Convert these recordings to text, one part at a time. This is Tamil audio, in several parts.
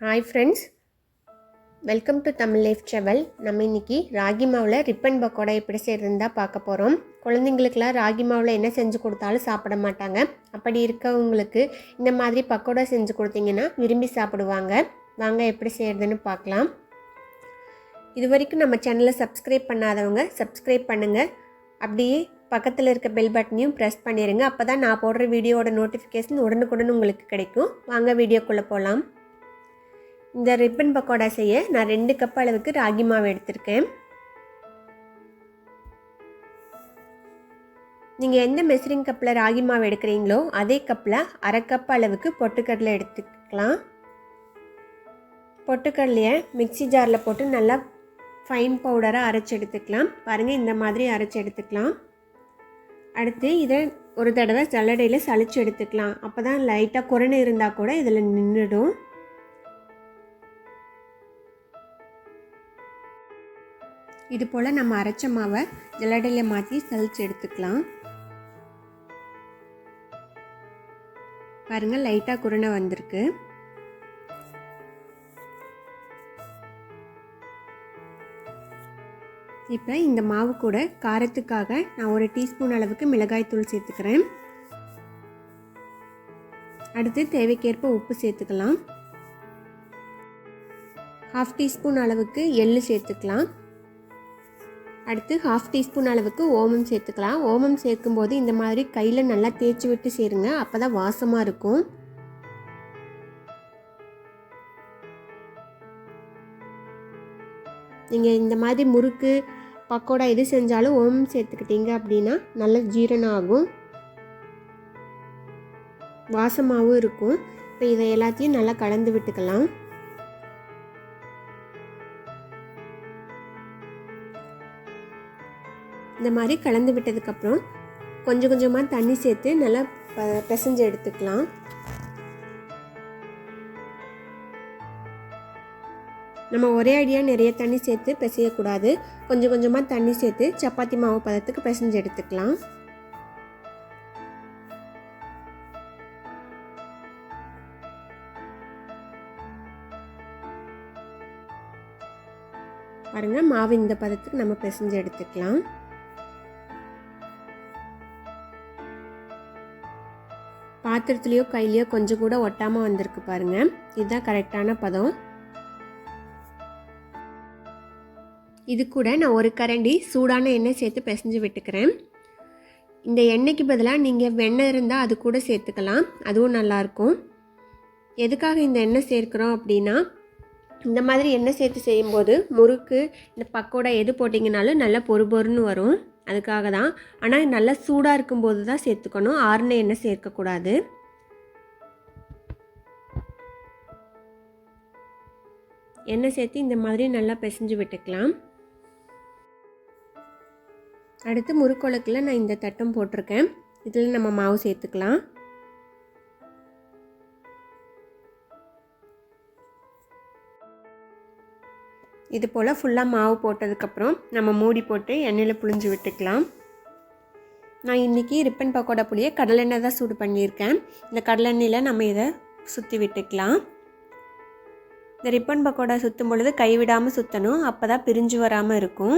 Hi friends welcome to Tamil life travel நம்ம இன்னைக்கு ராகி மாவில் ரிப்பன் பக்கோடா எப்படி செய்கிறதுன்னு தான் பார்க்க போகிறோம் குழந்தைங்களுக்குலாம் ராகி மாவில் என்ன செஞ்சு கொடுத்தாலும் சாப்பிட மாட்டாங்க. அப்படி இருக்கவங்களுக்கு இந்த மாதிரி பக்கோடா செஞ்சு கொடுத்தீங்கன்னா விரும்பி சாப்பிடுவாங்க. வாங்க எப்படி செய்கிறதுன்னு பார்க்கலாம். இது வரைக்கும் நம்ம சேனலை சப்ஸ்கிரைப் பண்ணாதவங்க சப்ஸ்கிரைப் பண்ணுங்கள் அப்படியே பக்கத்தில் இருக்க பெல் பட்டனையும் ப்ரெஸ் பண்ணிடுங்க அப்போ தான் நான் போடுற வீடியோவோட நோட்டிஃபிகேஷன் உடனுக்குடன் உங்களுக்கு கிடைக்கும். வாங்க வீடியோக்குள்ளே போகலாம் இந்த ரிப்பன் பக்கோடா செய்ய நான் ரெண்டு கப் அளவுக்கு ராகி மாவு எடுத்திருக்கேன். நீங்கள் எந்த மெசரிங் கப்பில் ராகி மாவு எடுக்கிறீங்களோ அதே கப்பில் அரை கப் அளவுக்கு பொட்டுக்கடலை எடுத்துக்கலாம். பொட்டுக்கடலையை மிக்சி ஜாரில் போட்டு நல்லா ஃபைன் பவுடராக அரைச்சி எடுத்துக்கலாம். பாருங்கள் இந்த மாதிரி அரைச்சி எடுத்துக்கலாம். அடுத்து இதை ஒரு தடவை சல்லடையில் சளிச்சு எடுத்துக்கலாம். அப்போ தான் லைட்டாக குறைன்னு இருந்தால் கூட இதில் நின்றுடும் இது போல் நம்ம அரைச்ச மாவை ஜல்லடையில் மாற்றி சலிச்சு எடுத்துக்கலாம். பாருங்கள் லைட்டாக குருணை வந்திருக்கு. இப்போ இந்த மாவு கூட காரத்துக்காக நான் ஒரு டீஸ்பூன் அளவுக்கு மிளகாய் தூள் சேர்த்துக்கிறேன். அடுத்து தேவைக்கேற்ப உப்பு சேர்த்துக்கலாம். ஹாஃப் டீஸ்பூன் அளவுக்கு எள்ளு சேர்த்துக்கலாம். அடுத்து ஹாஃப் டீஸ்பூன் அளவுக்கு ஓமம் சேர்த்துக்கலாம். ஓமம் சேர்க்கும்போது இந்த மாதிரி கையில் நல்லா தேய்ச்சி விட்டு சேருங்க. அப்போ தான் வாசமாக இருக்கும். நீங்கள் இந்த மாதிரி முறுக்கு பக்கோடா எது செஞ்சாலும் ஓமம் சேர்த்துக்கிட்டீங்க அப்படின்னா நல்ல ஜீரணம் ஆகும். வாசமாகவும் இருக்கும். இப்போ இதை எல்லாத்தையும் நல்லா கலந்து விட்டுக்கலாம். இந்த மாதிரி கலந்து விட்டதுக்கப்புறம் கொஞ்சம் கொஞ்சமாக தண்ணி சேர்த்து நல்லா ப பிசைஞ்சு எடுத்துக்கலாம். நம்ம ஒரே அடியாக நிறைய தண்ணி சேர்த்து பிசையக்கூடாது. கொஞ்சம் கொஞ்சமாக தண்ணி சேர்த்து சப்பாத்தி மாவு பதத்துக்கு பிசைஞ்சு எடுத்துக்கலாம். பாருங்கள் மாவு இந்த பதத்துக்கு நம்ம பிசைஞ்சு எடுத்துக்கலாம். பாத்திரத்துலேயோ கையிலையோ கொஞ்சம் கூட ஒட்டாமல் வந்திருக்கு பாருங்கள் இதுதான் கரெக்டான பதம். இது கூட நான் ஒரு கரண்டி சூடான எண்ணெய் சேர்த்து பிசைஞ்சு விட்டுக்கிறேன். இந்த எண்ணெய்க்கு பதிலாக நீங்கள் வெண்ணெய் இருந்தால் அது கூட சேர்த்துக்கலாம். அதுவும் நல்லாயிருக்கும் எதுக்காக இந்த எண்ணெய் சேர்க்குறோம் அப்படின்னா இந்த மாதிரி எண்ணெய் சேர்த்து செய்யும்போது முறுக்கு இந்த பக்கோடா எது போட்டிங்கனாலும் நல்லா பொறு பொறுன்னு வரும். அதுக்காக தான். ஆனால் நல்லா சூடாக இருக்கும்போது தான் சேர்த்துக்கணும். ஆறுன எண்ணெய் சேர்க்கக்கூடாது. எண்ணெய் சேர்த்து இந்த மாதிரி நல்லா பிசைஞ்சு விட்டுக்கலாம். அடுத்து முறுக்குழக்கில் நான் இந்த தட்டம் போட்டிருக்கேன். இதில் நம்ம மாவு சேர்த்துக்கலாம். இது போல் ஃபுல்லாக மாவு போட்டதுக்கப்புறம் நம்ம மூடி போட்டு எண்ணெயில் புழிஞ்சு விட்டுக்கலாம். நான் இன்றைக்கி ரிப்பன் பக்கோடா புளியை கடலெண்ணெய் தான் சூடு பண்ணியிருக்கேன். இந்த கடலெண்ணெயில் நம்ம இதை சுற்றி விட்டுக்கலாம். இந்த ரிப்பன் பக்கோடா சுற்றும் பொழுது கைவிடாமல் சுற்றணும் அப்போ தான் பிரிஞ்சு வராமல் இருக்கும்.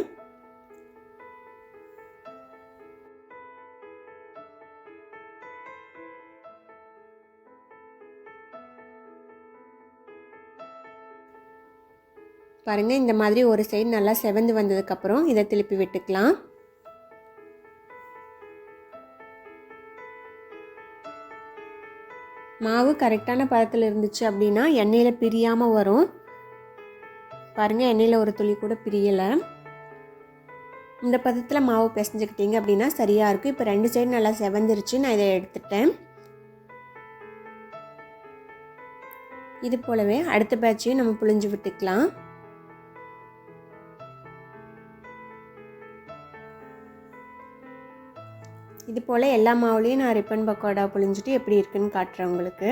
பாருங்கள் இந்த மாதிரி ஒரு சைடு நல்லா செவந்து வந்ததுக்கப்புறம் இதை திருப்பி விட்டுக்கலாம். மாவு கரெக்டான பதத்தில் இருந்துச்சு அப்படின்னா எண்ணெயில் பிரியாமல் வரும். பாருங்கள் எண்ணெயில் ஒரு துளி கூட பிரியலை. இந்த பதத்தில் மாவு பிசைஞ்சுக்கிட்டீங்க அப்படின்னா சரியாக இருக்கும். இப்போ ரெண்டு சைடு நல்லா செவந்துருச்சு நான் இதை எடுத்துட்டேன். இது போலவே அடுத்த பேட்சையும் நம்ம புழிஞ்சு விட்டுக்கலாம். இது போல் எல்லா மாவுலேயும் நான் ரிப்பன் பக்கோடா புழிஞ்சிட்டு எப்படி இருக்குன்னு காட்டுறேன் உங்களுக்கு.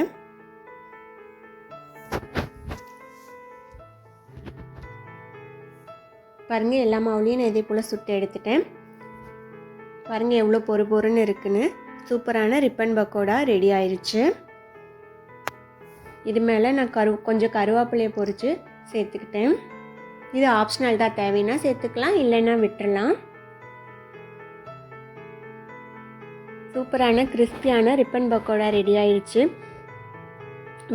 பாருங்கள் எல்லா மாவுலேயும் நான் இதே போல் சுட்டு எடுத்துட்டேன். பாருங்கள் எவ்வளோ பொறு பொறுன்னு இருக்குன்னு. சூப்பரான ரிப்பன் பக்கோடா ரெடி ஆயிடுச்சு இது மேலே நான் கரு கொஞ்சம் கருவேப்பிலையை பொரித்து சேர்த்துக்கிட்டேன். இது ஆப்ஷனல் தான். தேவைன்னா சேர்த்துக்கலாம் இல்லைன்னா விட்டுறலாம். சூப்பரான கிறிஸ்பியான ரிப்பன் பக்கோடா ரெடி ஆயிடுச்சு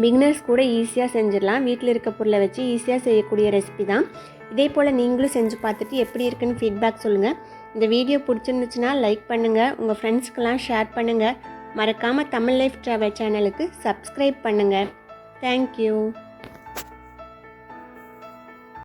பிகினர்ஸ் கூட ஈஸியாக செஞ்சிடலாம். வீட்டில் இருக்க பொருளை வச்சு ஈஸியாக செய்யக்கூடிய ரெசிபி தான். இதே போல் நீங்களும் செஞ்சு பார்த்துட்டு எப்படி இருக்குன்னு ஃபீட்பேக் சொல்லுங்கள் இந்த வீடியோ பிடிச்சிருந்துச்சுன்னா லைக் பண்ணுங்கள் உங்கள் ஃப்ரெண்ட்ஸ்க்கெலாம் ஷேர் பண்ணுங்கள் மறக்காமல் தமிழ் லைஃப் ட்ராவல் சேனலுக்கு சப்ஸ்கிரைப் பண்ணுங்கள் தேங்க்யூ